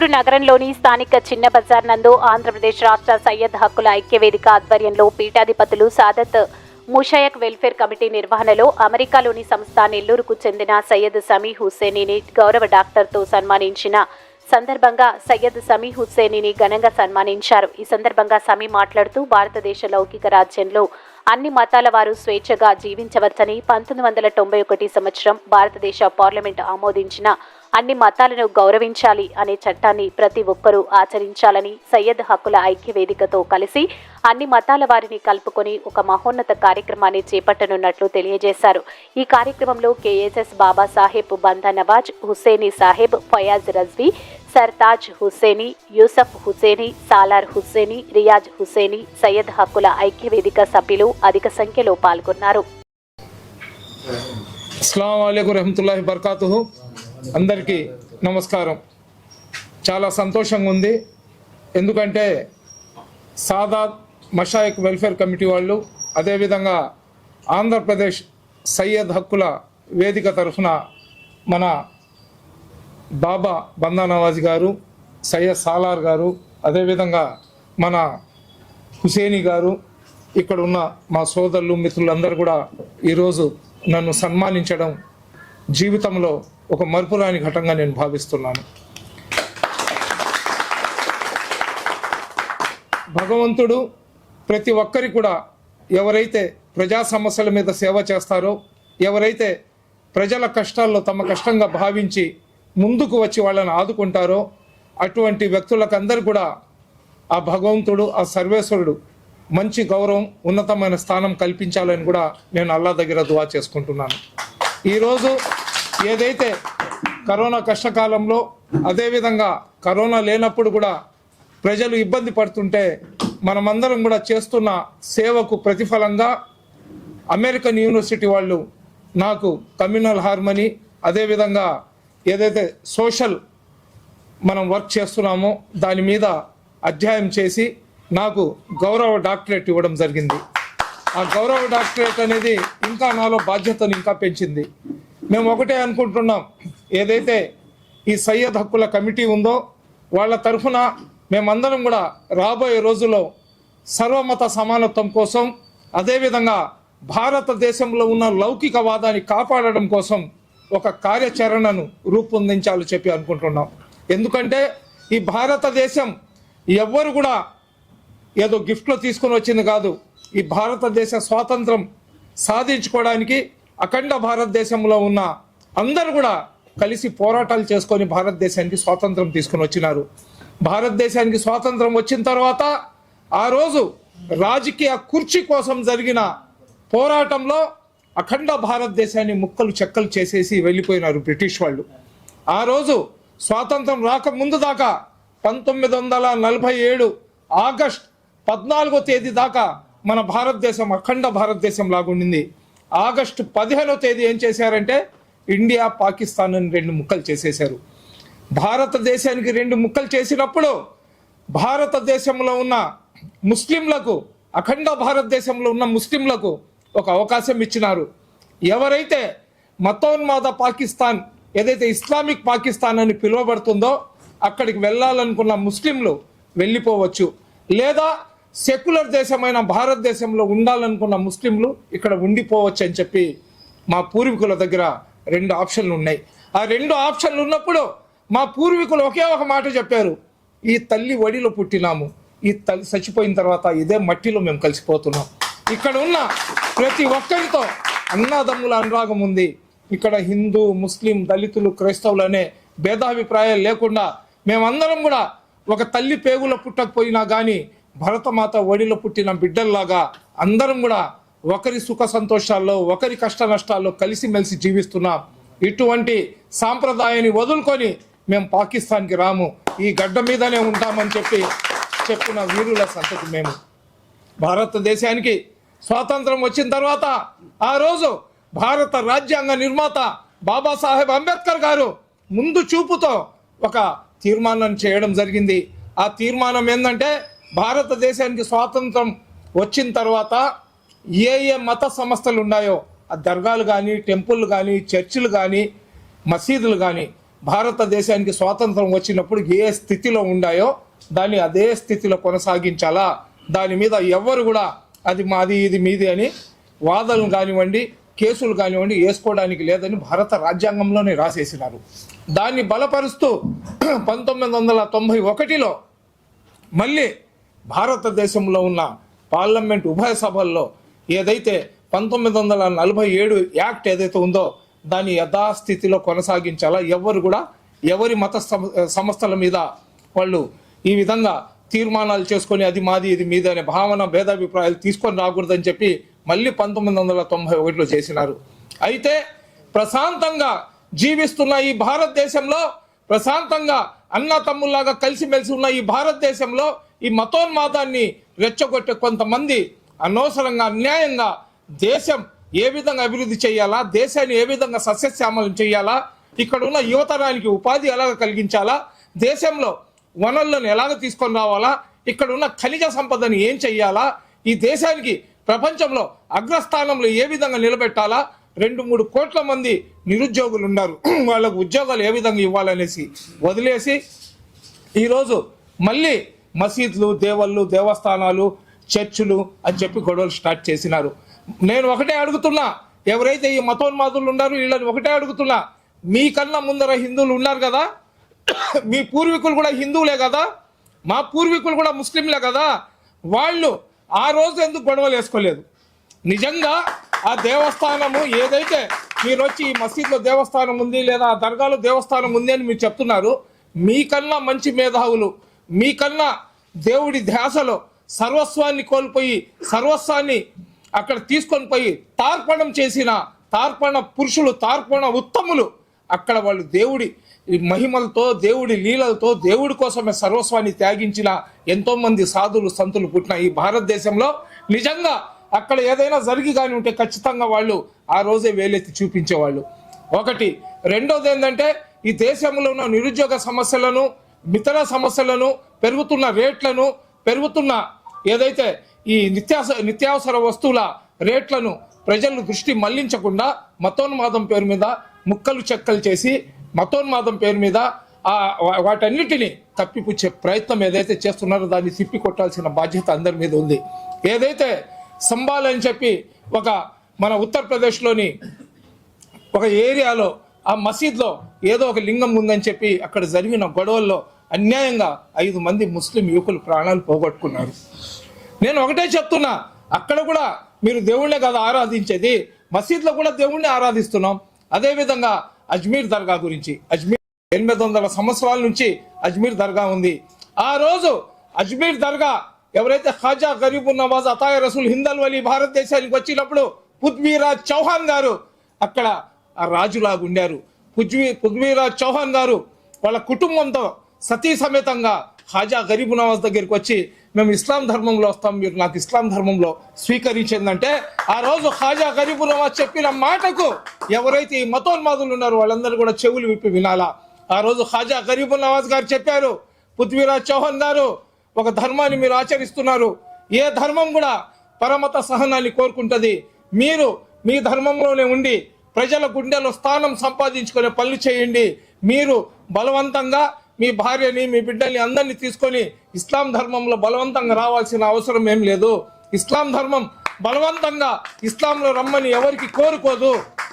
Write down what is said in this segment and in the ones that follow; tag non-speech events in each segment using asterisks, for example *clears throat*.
గుంటూరు నగరంలోని స్థానిక చిన్న బజార్ నందు ఆంధ్రప్రదేశ్ రాష్ట్ర సయ్యద్ హక్కుల ఐక్యవేదిక ఆధ్వర్యంలో పీఠాధిపతులు సాదత్ ముషాయక్ వెల్ఫేర్ కమిటీ నిర్వహణలో అమెరికాలోని సంస్థ నెల్లూరుకు చెందిన సయ్యద్ సమీ హుస్సేనిని గౌరవ డాక్టర్తో సన్మానించిన సందర్భంగా సయ్యద్ సమీ హుస్సేనిని ఘనంగా సన్మానించారు. ఈ సందర్భంగా సమీ మాట్లాడుతూ భారతదేశ లౌకిక రాజ్యంలో అన్ని మతాల వారు స్వేచ్ఛగా జీవించవచ్చని పంతొమ్మిది వందల తొంభై ఒకటి సంవత్సరం భారతదేశ పార్లమెంట్ ఆమోదించిన అన్ని మతాలను గౌరవించాలి అనే చట్టాన్ని ప్రతి ఒక్కరూ ఆచరించాలని సయ్యద్ హక్కుల ఐక్య వేదికతో కలిసి అన్ని మతాల వారిని కలుపుకొని ఒక మహోన్నత కార్యక్రమాన్ని చేపట్టనున్నట్లు తెలియజేశారు. ఈ కార్యక్రమంలో కేఎస్ఎస్ బాబా సాహెబ్ బందా నవాజ్ హుస్సేని సాహెబ్ ఫయాజ్ రజ్వీ సర్తాజ్ హుస్సేని యూసఫ్ హుసేని సాలార్ హుస్సేని రియాజ్ హుస్సేని సయ్యద్ హక్కుల ఐక్య వేదిక సభ్యులు అధిక సంఖ్యలో పాల్గొన్నారు. అస్సలం అయికు రహమతుల్లాహి బర్కాతుహు. అందరికీ నమస్కారం. చాలా సంతోషంగా ఉంది. ఎందుకంటే సాదాత్ మషాయిక్ వెల్ఫేర్ కమిటీ వాళ్ళు అదేవిధంగా ఆంధ్రప్రదేశ్ సయ్యద్ హక్కుల వేదిక తరఫున మన బాబా బందా నవాజ్ గారు సయ్యద్ సాలార్ గారు అదేవిధంగా మన హుసేని గారు ఇక్కడ ఉన్న మా సోదరులు మిత్రులందరూ కూడా ఈరోజు నన్ను సన్మానించడం జీవితంలో ఒక మరుపురాని ఘటంగా నేను భావిస్తున్నాను. భగవంతుడు ప్రతి ఒక్కరి కూడా ఎవరైతే ప్రజా సమస్యల మీద సేవ చేస్తారో ఎవరైతే ప్రజల కష్టాల్లో తమ కష్టంగా భావించి ముందుకు వచ్చి వాళ్ళని ఆదుకుంటారో అటువంటి వ్యక్తులకు అందరు కూడా ఆ భగవంతుడు ఆ సర్వేశ్వరుడు మంచి గౌరవం ఉన్నతమైన స్థానం కల్పించాలని కూడా నేను అల్లా దగ్గర దువా చేసుకుంటున్నాను. ఈరోజు ఏదైతే కరోనా కష్టకాలంలో అదేవిధంగా కరోనా లేనప్పుడు కూడా ప్రజలు ఇబ్బంది పడుతుంటే మనమందరం కూడా చేస్తున్న సేవకు ప్రతిఫలంగా అమెరికన్ యూనివర్సిటీ వాళ్ళు నాకు కమ్యూనల్ హార్మనీ అదేవిధంగా ఏదైతే సోషల్ మనం వర్క్ చేస్తున్నామో దాని మీద అధ్యాయం చేసి నాకు గౌరవ డాక్టరేట్ ఇవ్వడం జరిగింది. ఆ గౌరవ డాక్టరేట్ అనేది ఇంకా నాలో బాధ్యతను ఇంకా పెంచింది. మేము ఒకటే అనుకుంటున్నాం. ఏదైతే ఈ సయ్యద్ హక్కుల కమిటీ ఉందో వాళ్ళ తరఫున మేమందరం కూడా రాబోయే రోజుల్లో సర్వమత సమానత్వం కోసం అదేవిధంగా భారతదేశంలో ఉన్న లౌకికవాదాన్ని కాపాడడం కోసం ఒక కార్యాచరణను రూపొందించాలని చెప్పి అనుకుంటున్నాం. ఎందుకంటే ఈ భారతదేశం ఎవ్వరు కూడా ఏదో గిఫ్ట్లో తీసుకొని వచ్చింది కాదు. ఈ భారతదేశ స్వాతంత్రం సాధించుకోవడానికి అఖండ భారతదేశంలో ఉన్న అందరూ కూడా కలిసి పోరాటాలు చేసుకొని భారతదేశానికి స్వాతంత్రం తీసుకొని వచ్చినారు. భారతదేశానికి స్వాతంత్రం వచ్చిన తర్వాత ఆ రోజు రాజకీయ కుర్చీ కోసం జరిగిన పోరాటంలో అఖండ భారతదేశాన్ని ముక్కలు చెక్కలు చేసేసి వెళ్ళిపోయినారు బ్రిటిష్ వాళ్ళు. ఆ రోజు స్వాతంత్రం రాక ముందు దాకా పంతొమ్మిది వందల నలభై ఏడు ఆగస్ట్ పద్నాలుగో తేదీ దాకా మన భారతదేశం అఖండ భారతదేశం లాగుండింది. ఆగస్టు పదిహేనో తేదీ ఏం చేశారంటే ఇండియా పాకిస్తాన్ అని రెండు ముక్కలు చేసేశారు. భారతదేశానికి రెండు ముక్కలు చేసినప్పుడు భారతదేశంలో ఉన్న ముస్లింలకు అఖండ భారతదేశంలో ఉన్న ముస్లింలకు ఒక అవకాశం ఇచ్చినారు. ఎవరైతే మతోన్మాద పాకిస్తాన్ ఏదైతే ఇస్లామిక్ పాకిస్తాన్ అని పిలువబడుతుందో అక్కడికి వెళ్ళాలనుకున్న ముస్లింలు వెళ్ళిపోవచ్చు. లేదా సెక్యులర్ దేశమైన భారతదేశంలో ఉండాలనుకున్న ముస్లింలు ఇక్కడ ఉండిపోవచ్చు అని చెప్పి మా పూర్వీకుల దగ్గర రెండు ఆప్షన్లు ఉన్నాయి. ఆ రెండు ఆప్షన్లు ఉన్నప్పుడు మా పూర్వీకులు ఒకే ఒక మాట చెప్పారు. ఈ తల్లి వడిలో పుట్టినాము. ఈ తల్లి చచ్చిపోయిన తర్వాత ఇదే మట్టిలో మేము కలిసిపోతున్నాం. ఇక్కడ ఉన్న ప్రతి ఒక్కరితో అన్నాదమ్ముల అనురాగం ఉంది. ఇక్కడ హిందూ ముస్లిం దళితులు క్రైస్తవులు అనే భేదాభిప్రాయాలు లేకుండా మేమందరం కూడా ఒక తల్లి పేగులో పుట్టకపోయినా కానీ భరతమాత ఒడిలో పుట్టిన బిడ్డల్లాగా అందరం కూడా ఒకరి సుఖ సంతోషాల్లో ఒకరి కష్ట నష్టాల్లో కలిసిమెలిసి జీవిస్తున్నాం. ఇటువంటి సాంప్రదాయాన్ని వదులుకొని మేము పాకిస్తాన్కి రాము. ఈ గడ్డ మీదనే ఉంటామని చెప్పి చెప్పిన వీరుల సంతతి మేము. భారతదేశానికి స్వాతంత్రం వచ్చిన తర్వాత ఆ రోజు భారత రాజ్యాంగ నిర్మాత బాబాసాహెబ్ అంబేద్కర్ గారు ముందు చూపుతో ఒక తీర్మానం చేయడం జరిగింది. ఆ తీర్మానం ఏంటంటే భారతదేశానికి స్వాతంత్రం వచ్చిన తర్వాత ఏ ఏ మత సంస్థలు ఉన్నాయో ఆ దర్గాలు కానీ టెంపుల్ కానీ చర్చిలు కానీ మసీదులు కానీ భారతదేశానికి స్వాతంత్రం వచ్చినప్పుడు ఏ స్థితిలో ఉండాయో దాన్ని అదే స్థితిలో కొనసాగించాలా? దాని మీద ఎవ్వరు కూడా అది మాది ఇది మీది అని వాదనలు కానివ్వండి కేసులు కానివ్వండి వేసుకోవడానికి లేదని భారత రాజ్యాంగంలోనే రాసేసినారు. దాన్ని బలపరుస్తూ *clears throat* పంతొమ్మిది వందల తొంభై ఒకటిలో మళ్ళీ భారతదేశంలో ఉన్న పార్లమెంట్ ఉభయ సభల్లో ఏదైతే పంతొమ్మిది వందల నలభై ఏడు యాక్ట్ ఏదైతే ఉందో దాన్ని యథాస్థితిలో కొనసాగించాలా? ఎవరు కూడా ఎవరి మత సంస్థల మీద వాళ్ళు ఈ విధంగా తీర్మానాలు చేసుకొని అది మాది ఇది మీది అనే భావన భేదాభిప్రాయాలు తీసుకొని రాకూడదని చెప్పి మళ్ళీ పంతొమ్మిది వందల తొంభై ఒకటిలో చేసినారు. అయితే ప్రశాంతంగా జీవిస్తున్న ఈ భారతదేశంలో ప్రశాంతంగా అన్న తమ్ముల్లాగా కలిసిమెలిసి ఉన్న ఈ భారతదేశంలో ఈ మతోన్మాదాన్ని రెచ్చగొట్టే కొంతమంది అనవసరంగా అన్యాయంగా దేశం ఏ విధంగా అభివృద్ధి చేయాలా దేశాన్ని ఏ విధంగా సస్యశ్యామలం చేయాలా ఇక్కడ ఉన్న యువతరానికి ఉపాధి ఎలాగ కలిగించాలా దేశంలో వనరులను ఎలాగ తీసుకొని రావాలా ఇక్కడ ఉన్న ఖనిజ సంపదని ఏం చెయ్యాలా ఈ దేశానికి ప్రపంచంలో అగ్రస్థానంలో ఏ విధంగా నిలబెట్టాలా రెండు మూడు కోట్ల మంది నిరుద్యోగులు ఉన్నారు. *clears throat* వాళ్ళకు ఉద్యోగాలు ఏ విధంగా ఇవ్వాలనేసి వదిలేసి ఈరోజు మళ్ళీ మసీదులు దేవళ్ళు దేవస్థానాలు చర్చులు అని చెప్పి గొడవలు స్టార్ట్ చేసినారు. నేను ఒకటే అడుగుతున్నా ఎవరైతే ఈ మతోన్మాదులు ఉన్నారో వీళ్ళని ఒకటే అడుగుతున్నా మీకన్నా ముందర హిందువులు ఉన్నారు కదా? మీ పూర్వీకులు కూడా హిందువులే కదా? మా పూర్వీకులు కూడా ముస్లింలే కదా? వాళ్ళు ఆ రోజు ఎందుకు గొడవలు వేసుకోలేదు? నిజంగా ఆ దేవస్థానము ఏదైతే మీరు వచ్చి ఈ మసీద్లో దేవస్థానం ఉంది లేదా ఆ దర్గాలో దేవస్థానం ఉంది అని మీరు చెప్తున్నారు మీకన్నా మంచి మేధావులు మీకన్నా దేవుడి ధ్యాసలో సర్వస్వాన్ని కోల్పోయి సర్వస్వాన్ని అక్కడ తీసుకొని పోయి తార్పణం చేసిన తార్పణ పురుషులు తార్పణ ఉత్తములు అక్కడ వాళ్ళు దేవుడి మహిమలతో దేవుడి లీలలతో దేవుడి కోసమే సర్వస్వాన్ని త్యాగించిన ఎంతోమంది సాధులు సంతులు పుట్టిన ఈ భారతదేశంలో నిజంగా అక్కడ ఏదైనా జరిగి కానీ ఉంటే ఖచ్చితంగా వాళ్ళు ఆ రోజే వేలెత్తి చూపించేవాళ్ళు. ఒకటి. రెండోది ఏంటంటే ఈ దేశంలో ఉన్న నిరుద్యోగ సమస్యలను ఇతర సమస్యలను పెరుగుతున్న రేట్లను పెరుగుతున్న ఏదైతే ఈ నిత్యాస నిత్యావసర వస్తువుల రేట్లను ప్రజలను దృష్టి మళ్ళించకుండా మతోన్మాదం పేరు మీద ముక్కలు చెక్కలు చేసి మతోన్మాదం పేరు మీద ఆ వా- వాటన్నిటిని ప్రయత్నం ఏదైతే చేస్తున్నారో దాన్ని తిప్పి కొట్టాల్సిన బాధ్యత అందరి మీద ఉంది. ఏదైతే సంబాల్ అని చెప్పి ఒక మన ఉత్తరప్రదేశ్లోని ఒక ఏరియాలో ఆ మసీద్లో ఏదో ఒక లింగం ఉందని చెప్పి అక్కడ జరిగిన గొడవల్లో అన్యాయంగా ఐదు మంది ముస్లిం యువకులు ప్రాణాలు పోగొట్టుకున్నారు. నేను ఒకటే చెప్తున్నా అక్కడ కూడా మీరు దేవుణ్ణే కదా ఆరాధించేది మసీద్లో కూడా దేవుణ్ణి ఆరాధిస్తున్నాం. అదేవిధంగా అజ్మీర్ దర్గా గురించి అజ్మీర్ ఎనిమిది వందల సంవత్సరాల నుంచి అజ్మీర్ దర్గా ఉంది. ఆ రోజు అజ్మీర్ దర్గా ఎవరైతే ఖాజా గరీబు నవాజ్ అతాయ రసూల్ హిందల్ వలి భారతదేశానికి వచ్చినప్పుడు పృథ్వీరాజ్ చౌహాన్ గారు అక్కడ ఆ రాజులాగా ఉండారు. పుజ్వీ పుగ్వీరాజ్ చౌహాన్ గారు వాళ్ళ కుటుంబంతో సతీ సమేతంగా ఖాజా గరీబ్ నవాజ్ దగ్గరికి వచ్చి మేము ఇస్లాం ధర్మంలో వస్తాం మీరు నాకు ఇస్లాం ధర్మంలో స్వీకరించిందంటే ఆ రోజు హాజా గరీబు నవాజ్ చెప్పిన మాటకు ఎవరైతే ఈ మతోన్మాదులు ఉన్నారో వాళ్ళందరూ కూడా చెవులు విప్పి వినాలా? ఆ రోజు హాజా గరీబ్ నవాజ్ గారు చెప్పారు పృథ్వీరాజ్ చౌహాన్ గారు ఒక ధర్మాన్ని మీరు ఆచరిస్తున్నారు. ఏ ధర్మం కూడా పరమత సహనాన్ని కోరుకుంటుంది. మీరు మీ ధర్మంలోనే ఉండి ప్రజల గుండెలో స్థానం సంపాదించుకునే పనులు చేయండి. మీరు బలవంతంగా మీ భార్యని మీ బిడ్డల్ని అందరినీ తీసుకొని ఇస్లాం ధర్మంలో బలవంతంగా రావాల్సిన అవసరం ఏం లేదు. ఇస్లాం ధర్మం బలవంతంగా ఇస్లాంలో రమ్మని ఎవరికి కోరుకోదు.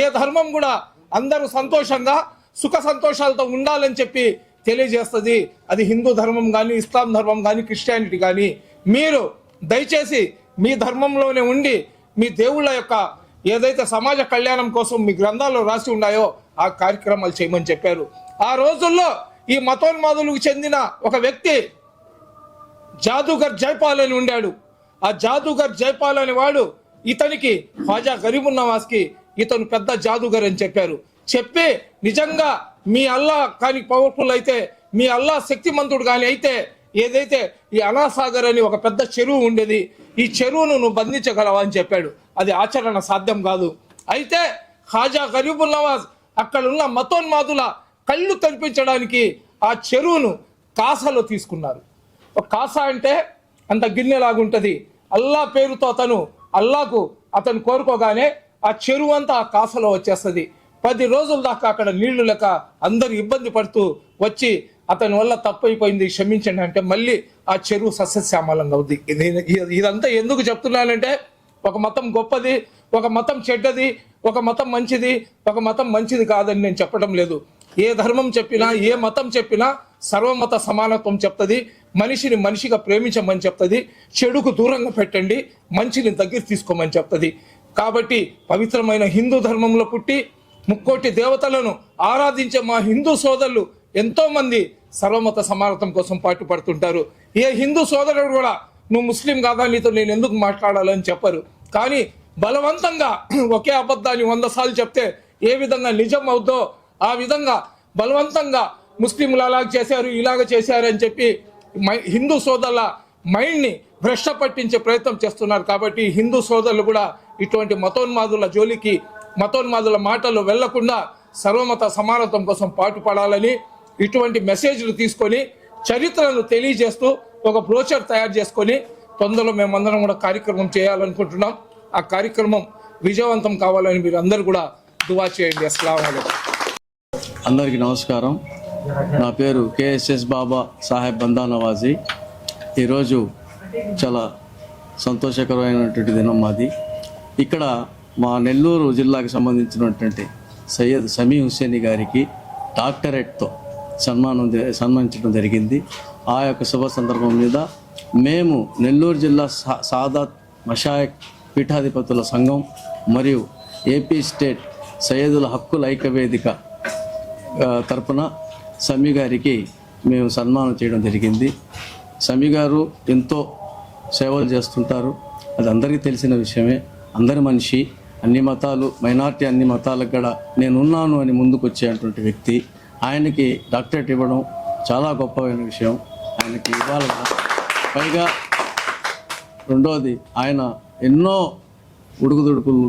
ఏ ధర్మం కూడా అందరూ సంతోషంగా సుఖ సంతోషాలతో ఉండాలని చెప్పి తెలియజేస్తుంది. అది హిందూ ధర్మం కానీ ఇస్లాం ధర్మం కానీ క్రిస్టియానిటీ కానీ మీరు దయచేసి మీ ధర్మంలోనే ఉండి మీ దేవుళ్ళ యొక్క ఏదైతే సమాజ కళ్యాణం కోసం మీ గ్రంథాల్లో రాసి ఉన్నాయో ఆ కార్యక్రమాలు చేయమని చెప్పారు. ఆ రోజుల్లో ఈ మతోన్మాదులకు చెందిన ఒక వ్యక్తి జాదూగర్ జైపాల్ అని ఉండాడు. ఆ జాదూగర్ జైపాల్ అనే వాడు ఇతనికి ఖాజా గరీబున్ నవాజ్కి ఇతను పెద్ద జాదూగర్ అని చెప్పారు. చెప్పి నిజంగా మీ అల్లా కానీ పవర్ఫుల్ అయితే మీ అల్లా శక్తిమంతుడు కానీ అయితే ఏదైతే ఈ అనాసాగర్ అని ఒక పెద్ద చెరువు ఉండేది ఈ చెరువును నువ్వు బంధించగలవా అని చెప్పాడు. అది ఆచరణ సాధ్యం కాదు. అయితే ఖాజా గరీబుల్ నవాజ్ అక్కడ ఉన్న మతోన్మాదుల కళ్ళు తెరిపించడానికి ఆ చెరువును కాసలో తీసుకున్నారు. కాసా అంటే అంత గిన్నెలాగుంటుంది. అల్లా పేరుతో అతను అల్లాకు అతను కోరుకోగానే ఆ చెరువు అంతా ఆ కాసలో వచ్చేస్తుంది. పది రోజుల దాకా అక్కడ నీళ్ళు లేక అందరు ఇబ్బంది పడుతూ వచ్చి అతని వల్ల తప్పైపోయింది క్షమించండి అంటే మళ్ళీ ఆ చెరువు సస్యశ్యామలంగా అవుద్ది ఇదంతా ఎందుకు చెప్తున్నానంటే ఒక మతం గొప్పది ఒక మతం చెడ్డది ఒక మతం మంచిది ఒక మతం మంచిది కాదని నేను చెప్పడం లేదు. ఏ ధర్మం చెప్పినా ఏ మతం చెప్పినా సర్వమత సమానత్వం చెప్తుంది. మనిషిని మనిషిగా ప్రేమించమని చెప్తుంది. చెడుకు దూరంగా పెట్టండి. మంచిని దగ్గర తీసుకోమని చెప్తుంది. కాబట్టి పవిత్రమైన హిందూ ధర్మంలో పుట్టి ముక్కోటి దేవతలను ఆరాధించే మా హిందూ సోదరులు ఎంతోమంది సర్వమత సమానత్వం కోసం పాటుపడుతుంటారు ఏ హిందూ సోదరుడు కూడా నువ్వు ముస్లిం కాదా? నీతో నేను ఎందుకు మాట్లాడాలని చెప్పరు. కానీ బలవంతంగా *clears throat* ఒకే అబద్ధాన్ని వంద సార్లు చెప్తే ఏ విధంగా నిజం అవుద్దో ఆ విధంగా బలవంతంగా ముస్లింలు అలాగ చేశారు ఇలాగ చేశారు అని చెప్పి మై- హిందూ సోదరుల మైండ్ని భ్రష్ట పట్టించే ప్రయత్నం చేస్తున్నారు. కాబట్టి హిందూ సోదరులు కూడా ఇటువంటి మతోన్మాదుల జోలికి మతోన్మాదుల మాటలు వెళ్ళకుండా సర్వమత సమానత్వం కోసం పాటుపడాలని ఇటువంటి మెసేజ్లు తీసుకొని చరిత్రను తెలియజేస్తూ ఒక బ్రోచర్ తయారు చేసుకొని తొందరలో మేమందరం కూడా కార్యక్రమం చేయాలనుకుంటున్నాం. ఆ కార్యక్రమం విజయవంతం కావాలని మీరు అందరూ కూడా దువా చేయండి. అస్సలం అందరికీ నమస్కారం. నా పేరు కేఎస్ఎస్ బాబా సాహెబ్ బందా నవాజీ ఈరోజు చాలా సంతోషకరమైనటువంటి దినం మాది. ఇక్కడ మా నెల్లూరు జిల్లాకి సంబంధించినటువంటి సయ్యద్ సమీ హుస్సేని గారికి డాక్టరేట్తో సన్మానం సన్మానించడం జరిగింది. ఆ యొక్క శుభ సందర్భం మీద మేము నెల్లూరు జిల్లా సా- సాదాత్ మషాయక్ పీఠాధిపతుల సంఘం మరియు ఏపీ స్టేట్ సయ్యదుల హక్కుల ఐక్యవేదిక తరపున సమీ గారికి మేము సన్మానం చేయడం జరిగింది. సమీ గారు ఎంతో సేవలు చేస్తుంటారు. అది అందరికీ తెలిసిన విషయమే. అందరి మనిషి అన్ని మతాలు మైనార్టీ అన్ని మతాలకు కూడా నేనున్నాను అని ముందుకు వచ్చేటువంటి వ్యక్తి. ఆయనకి డాక్టరేట్ ఇవ్వడం చాలా గొప్పమైన విషయం. ఆయనకి ఇవ్వాలి పైగా రెండోది ఆయన ఎన్నో ఉడుకుదుడుకులు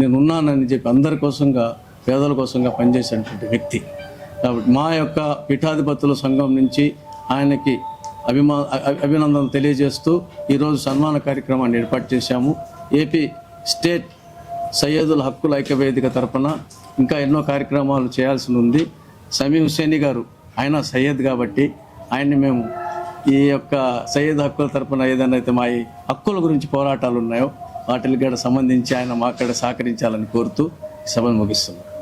నేనున్నానని చెప్పి అందరి కోసంగా పేదల కోసంగా పనిచేసేటువంటి వ్యక్తి. కాబట్టి మా యొక్క పీఠాధిపతుల సంఘం నుంచి ఆయనకి అభిమా అభినందనలు తెలియజేస్తూ ఈరోజు సన్మాన కార్యక్రమాన్ని ఏర్పాటు చేశాము. ఏపీ స్టేట్ సయ్యదుల హక్కుల ఐక్యవేదిక తరపున ఇంకా ఎన్నో కార్యక్రమాలు చేయాల్సి ఉంది. సమీ హుసేని గారు ఆయన సయ్యద్ కాబట్టి ఆయన్ని మేము ఈ యొక్క సయ్యద్ హక్కుల తరపున ఏదైనా అయితే మా ఈ హక్కుల గురించి పోరాటాలు ఉన్నాయో వాటికి కూడా సంబంధించి ఆయన మాక్కడ సహకరించాలని కోరుతూ సభను ముగిస్తున్నాం.